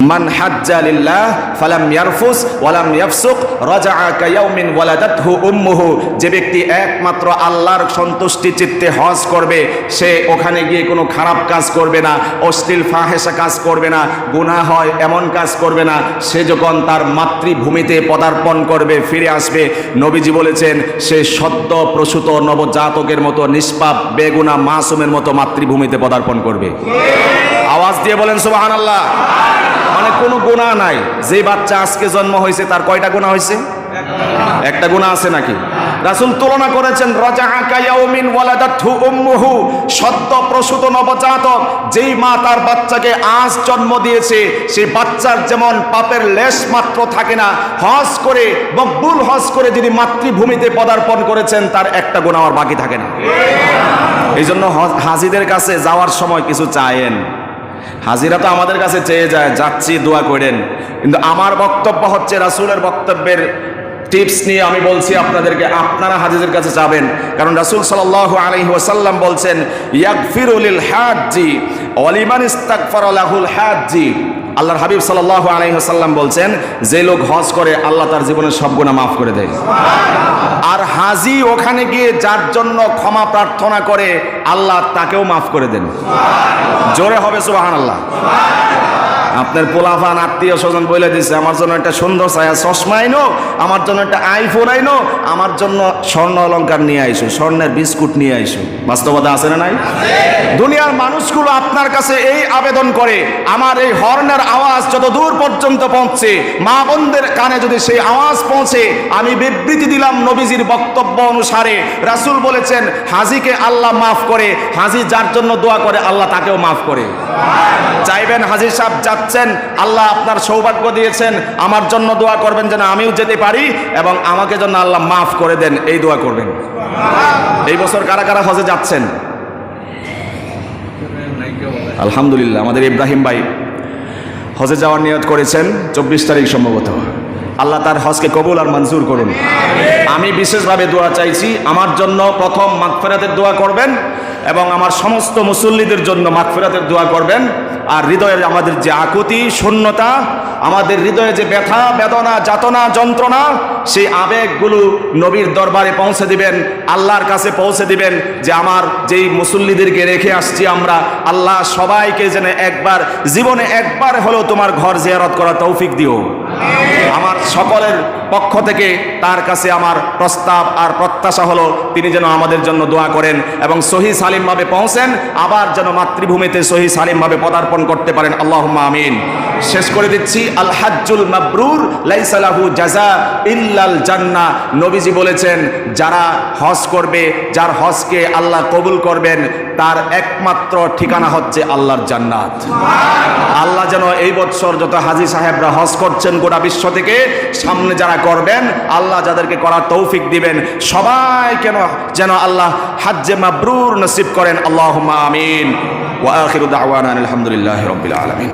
মান হাজ্জা লিল্লাহ ফালাম ইয়ারফুস ওয়ালাম ইয়াফসুক রাজাআ কায়াউমিন যে ব্যক্তি একমাত্র আল্লাহর সন্তুষ্টি চিত্তে হজ করবে, সে ওখানে গিয়ে কোনো খারাপ কাজ করবে না, অশ্লীল ফাহেসা কাজ করবে না, গুনাহ হয় এমন কাজ করবে না, সে যখন তার মাতৃভূমিতে পদার্পণ করবে, ফিরে আসবে, নবীজি বলেছেন, সে সদ্য প্রসূত নবজাতকের মতো নিষ্পাপ, বেগুনা মাসুমের মতো মাতৃভূমিতে পদার্পণ করবে। আওয়াজ দিয়ে বলেন, সুবহানাল্লাহ। মানে কোনো গুণা নাই। যে বাচ্চা আজকে জন্ম হয়েছে, তার কয়টা গুণা হয়েছে? একটা গুণা আছে নাকি? রাসূল তুলনা করেছেন রাজা কায়াউমিন ওয়ালাদাতহু উম্মুহু। সদ্য প্রসূত নবজাতক, যেই মা তার বাচ্চাকে আজ জন্ম দিয়েছে সেই বাচ্চার যেমন পাপের লেশ মাত্র থাকে না, হজ করে, মকবুল হজ করে যিনি মাতৃভূমিতে পদার্পণ করেছেন, তার একটা গুণা আর বাকি থাকে না। এই জন্য হজ- হাজিদের কাছে যাওয়ার সময় কিছু চায়েন। হাজিরা তো আমাদের কাছে চেয়ে যায়, যাচ্ছি, দোয়া করেন। কিন্তু আমার বক্তব্য হচ্ছে রাসুলের বক্তব্যের টিপস নিয়ে আমি বলছি আপনাদেরকে, আপনারা হাজিদের কাছে যাবেন। কারণ রাসুল সাল আলি ওয়াসাল্লাম বলছেন ইয়াকফিরুল হাজি অলিমান ইস্তাকফর আলাহুল হাজ্জি। আল্লাহর হাবিব সাল্লাহ আলাইহি বলছেন, যে লোক হজ করে, আল্লাহ তার জীবনের সব গুণা মাফ করে দেয়। আর হাজি ওখানে গিয়ে যার জন্য ক্ষমা প্রার্থনা করে, আল্লাহ তাকেও মাফ করে দেন। জোরে হবে সুবাহান আল্লাহ আপনার পোলাফান আত্মীয় স্বজন বলে দিচ্ছে আমার জন্য একটা সুন্দর ছায়া চশমা আইনো, আমার জন্য একটা আইফোন আইনো, আমার জন্য স্বর্ণ অলংকার নিয়ে আইসো, স্বর্ণের বিস্কুট নিয়ে আইসো। বাস্তবতা আছে না নাই? দুনিয়ার মানুষগুলো আপনার কাছে এই আবেদন করে, আমার এই হর্নের আওয়াজ যত দূর পর্যন্ত পৌঁছে, মা বোনদের কানে যদি সেই আওয়াজ পৌঁছে, আমি বিবৃতি দিলাম নবীজির বক্তব্য অনুসারে। রাসুল বলেছেন, হাজিকে আল্লাহ মাফ করে, হাজি যার জন্য দোয়া করে, আল্লাহ তাকেও মাফ করে। চাইবেন হাজির সাহেব যাচ্ছেন, আল্লাহ আপনার সৌভাগ্য দিয়েছেন, আমার জন্য দোয়া করবেন যেন আমিও যেতে পারি এবং আমাকে যেন আল্লাহ মাফ করে দেন, এই দোয়া করবেন। এই বছর কারা কারা হজে যাচ্ছেন? আলহামদুলিল্লাহ, আমাদের ইব্রাহিম ভাই হজে যাওয়ার নিয়ত করেছেন, চব্বিশ তারিখ সম্ভবত। আল্লাহ তার হজকে কবুল আর মঞ্জুর করুন। আমি বিশেষভাবে দোয়া চাইছি, আমার জন্য প্রথম মাগফেরাতের দোয়া করবেন এবং আমার সমস্ত মুসল্লিদের জন্য মাগফেরাতের দোয়া করবেন। আর হৃদয়ের আমাদের যে আকুতি, শূন্যতা, আমাদের হৃদয়ে যে ব্যথা, বেদনা, যাতনা, যন্ত্রণা, সেই আবেগগুলো নবীর দরবারে পৌঁছে দিবেন, আল্লাহর কাছে পৌঁছে দিবেন যে আমার যেই মুসল্লিদেরকে রেখে আসছি আমরা, আল্লাহ সবাইকে যেন একবার, জীবনে একবার হলেও তোমার ঘর জিয়ারত করা তৌফিক দিও। আমার সকলের পক্ষ থেকে তার কাছে আমার প্রস্তাব আর প্রত্যাশা হলো, তিনি যেন আমাদের জন্য দোয়া করেন এবং সহি সালিমভাবে পৌঁছেন, আবার যেন মাতৃভূমিতে সহি সালিমভাবে পদার্পণ করতে পারেন। আল্লাহ আমিন। শেষ করে দিচ্ছি, আল হাজ্জুল মাবরুর লাইসালাহু জাজা ইল্লাল জান্না। নবীজি বলেছেন, যারা হজ করবে, যার হজকে আল্লাহ কবুল করবেন, তার একমাত্র ঠিকানা হচ্ছে আল্লাহর জান্নাত। আল্লাহ যেন এই বছর যত হাজি সাহেবরা হজ করছেন গোটা বিশ্ব থেকে, সামনে যারা করবেন, আল্লাহ যাদেরকে করার তৌফিক দিবেন। সবাই কেন যেন আল্লাহ হাজ্জে মাবরুর নসিব করেন। আল্লাহ আমিন। ওয়াখির আলহামদুলিল্লাহি রাব্বিল আলামিন।